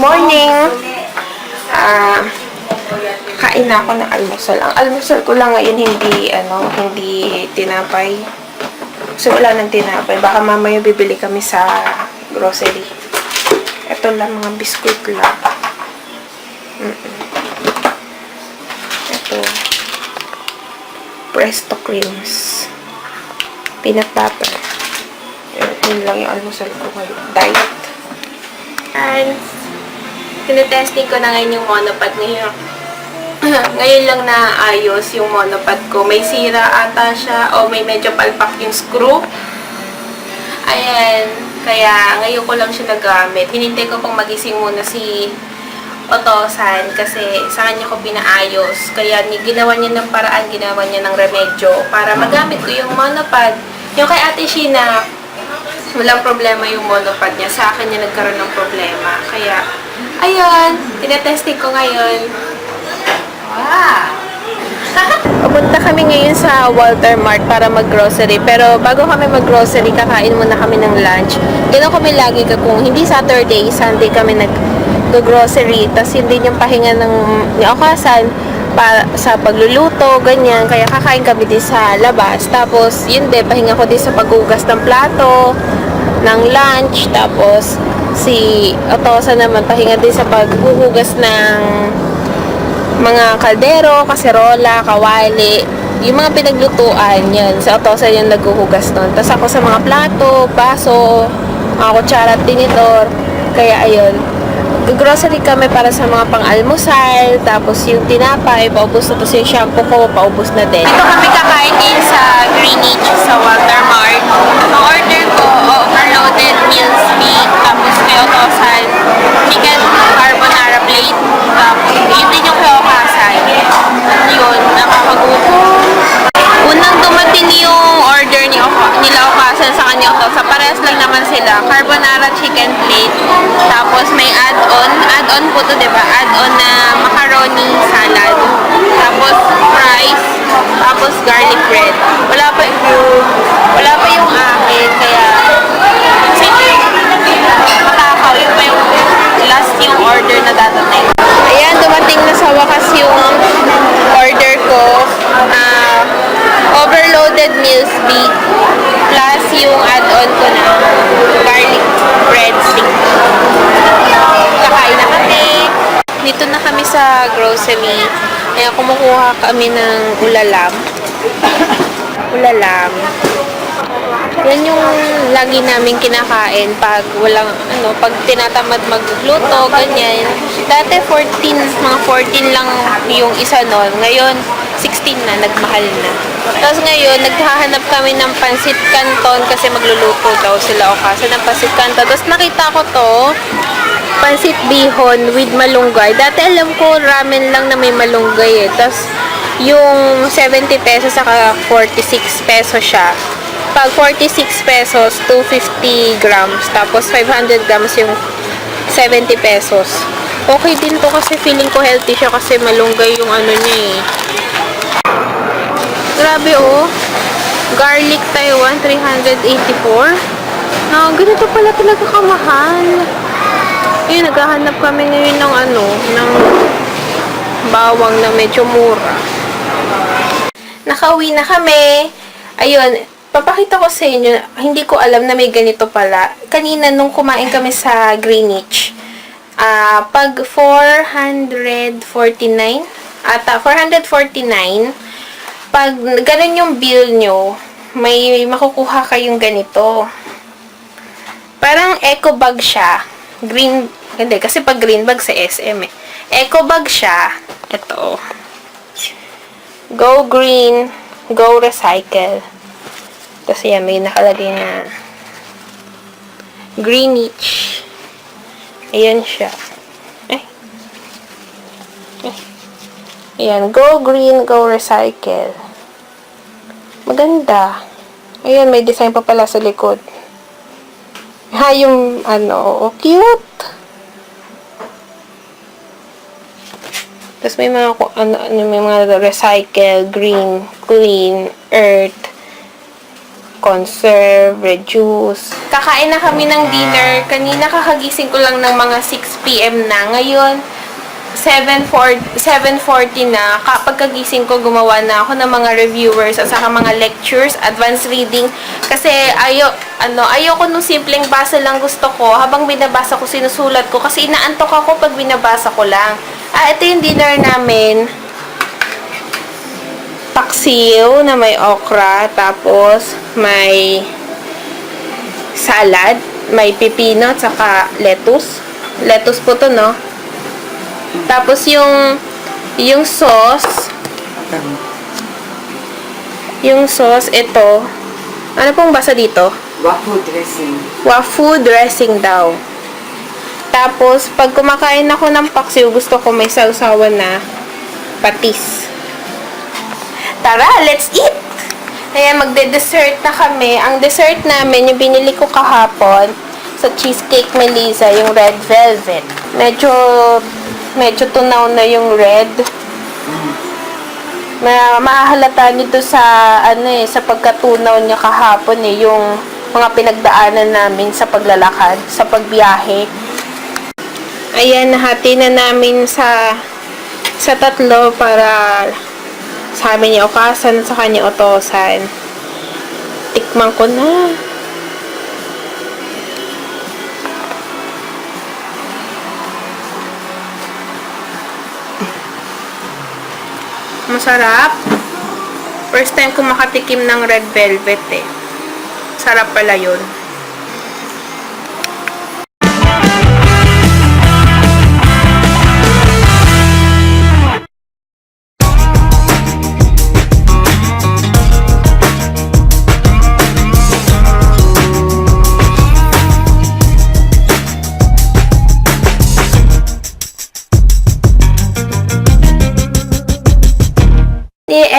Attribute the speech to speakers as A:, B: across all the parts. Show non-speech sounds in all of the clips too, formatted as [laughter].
A: morning! Ah, kain na ako ng almusal. Ang almusal ko lang ngayon hindi, ano, hindi tinapay. Kasi wala nang tinapay. Baka mamaya bibili kami sa grocery. Ito lang, mga biskuit lang. Mm-mm. Ito. Presto creams. Peanut butter. Yun lang yung almusal ko ngayon. Diet. And, tinetesting ko na ngayon yung monopod ngayon. [clears throat] ngayon lang naayos yung monopod ko. May sira ata siya o may medyo palpak yung screw. Ayan. Kaya ngayon ko lang siya nagamit. Hinintay ko pong magising muna si Otosan kasi sa kanya ko pinaayos. Kaya ni ginawa niya ng paraan, ginawa niya ng remedyo para magamit ko yung monopod. Yung kay Ate Sheena, walang problema yung monopod niya. Sa akin niya nagkaroon ng problema. Kaya, ayun, tinetesting ko ngayon. Wow! [laughs] Pupunta kami ngayon sa Walter Mart para mag-grocery. Pero bago kami mag-grocery, kakain muna kami ng lunch. Ganun kami lagi ka kung hindi Saturday, Sunday kami nag-grocery. Tapos hindi yung pahinga ng ni Okasan para sa pagluluto, ganyan. Kaya kakain kami din sa labas. Tapos, yun din, pahinga ko din sa paghugas ng plato, ng lunch. Tapos, si Otosa naman, pahinga din sa paghuhugas ng mga kaldero, kaserola, kawali, yung mga pinaglutuan, yan. Sa Otosa yung naghuhugas nun. Tapos ako sa mga plato, baso, mga kutsara at tinitor. Kaya ayun, grocery kami para sa mga pang-almusal, tapos yung tinapay, paubos na, tapos yung shampoo ko, paubos na din. Dito kami kakain din sa Greenwich, sa Walter Mart. Ang order ko, overloaded meals meat, otosan, chicken carbonara plate, tapos yun din yung kay Okasan. Yun, nakakagutom. Unang dumating yung order ni Oka, nila Okasan sa kanya Otosa. Parehas lang naman sila. Carbonara chicken plate. Tapos may add-on. Add-on po to, di ba? Add-on na macaroni salad. Tapos fries. Tapos garlic bread. Wala pa wala pa yung akin. Kaya kasi matakaw. Yun pa yung last yung order na dadating. Ayan, dumating na sa wakas yung order ko. Ah, overloaded meals beef plus yung add-on ko na garlic breadstick. Kakain na kami. Dito na kami sa grocery. Ayan, kumukuha kami ng ulalam. ulalam. Yan yung lagi namin kinakain pag walang, ano, pag tinatamad magluto, ganyan. Dati 14, mga 14 lang yung isa nun. Ngayon, 16 na, nagmahal na. Tapos ngayon, naghahanap kami ng pansit canton kasi magluluto daw sila o kasi ng pansit canton. Tapos nakita ko to, pansit bihon with malunggay. Dati alam ko ramen lang na may malunggay eh. Tapos yung 70 pesos saka 46 pesos siya. Pag 46 pesos, 250 grams. Tapos 500 grams yung 70 pesos. Okay din to kasi feeling ko healthy siya kasi malunggay yung ano niya eh. Grabe oh. Garlic Taiwan 384. No, ganito pala talaga kamahal. Yun, naghahanap kami ngayon ng ano, ng bawang na medyo mura. Nakauwi na kami. Ayun, papakita ko sa inyo, hindi ko alam na may ganito pala. Kanina nung kumain kami sa Greenwich, ah pag 449, ata 449, pag ganun yung bill nyo, may makukuha kayong ganito. Parang eco bag siya. Green, hindi, kasi pag green bag sa SM eh. Eco bag siya. Ito. Go green, go recycle. Kasi yan, may nakalagay na Greenwich. Ayan siya. Eh. Eh. Ayan, go green, go recycle. Maganda. Ayan, may design pa pala sa likod. Ha, yung, ano, oh, cute. Tapos may mga, ano, ano, may mga recycle, green, clean, earth, conserve, reduce. Kakain na kami ng dinner. Kanina kakagising ko lang ng mga 6pm na. Ngayon, 7.40 7.40 na. Kapag kagising ko, gumawa na ako ng mga reviewers at saka mga lectures, advanced reading. Kasi ayo, ano, ayoko nung simpleng basa lang gusto ko. Habang binabasa ko, sinusulat ko. Kasi inaantok ako pag binabasa ko lang. Ah, ito yung dinner namin paksiw na may okra, tapos may salad, may pipino, at saka lettuce. Lettuce po to, no? Tapos yung yung sauce, yung sauce, ito. Ano pong basa dito?
B: Waffle dressing.
A: Wafu dressing daw. Tapos, pag kumakain ako ng paksiw, gusto ko may sausawan na patis. Tara, let's eat! Ayan, magde-dessert na kami. Ang dessert namin, yung binili ko kahapon sa Cheesecake Melissa, yung red velvet. Medyo, medyo tunaw na yung red. Ma mahahalata nito sa, ano eh, sa pagkatunaw niya kahapon eh, yung mga pinagdaanan namin sa paglalakad, sa pagbiyahe. Ayan, nahati na namin sa sa tatlo para sa amin niya okasan sa kanya otosan. Tikman ko na. Masarap. First time ko makatikim ng red velvet eh. Sarap pala yun.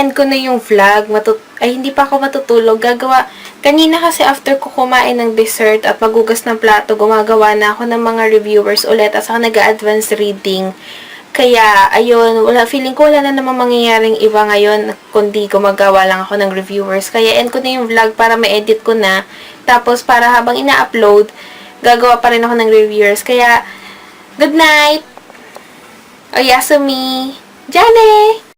A: I-end ko na yung vlog. Matut ay, hindi pa ako matutulog. Gagawa, kanina kasi after ko kumain ng dessert at magugas ng plato, gumagawa na ako ng mga reviewers ulit at saka nag-advance reading. Kaya, ayun, wala, feeling ko wala na namang mangyayaring iba ngayon kundi gumagawa lang ako ng reviewers. Kaya, end ko na yung vlog para ma-edit ko na. Tapos, para habang ina-upload, gagawa pa rin ako ng reviewers. Kaya, good night! Oyasumi! Jane!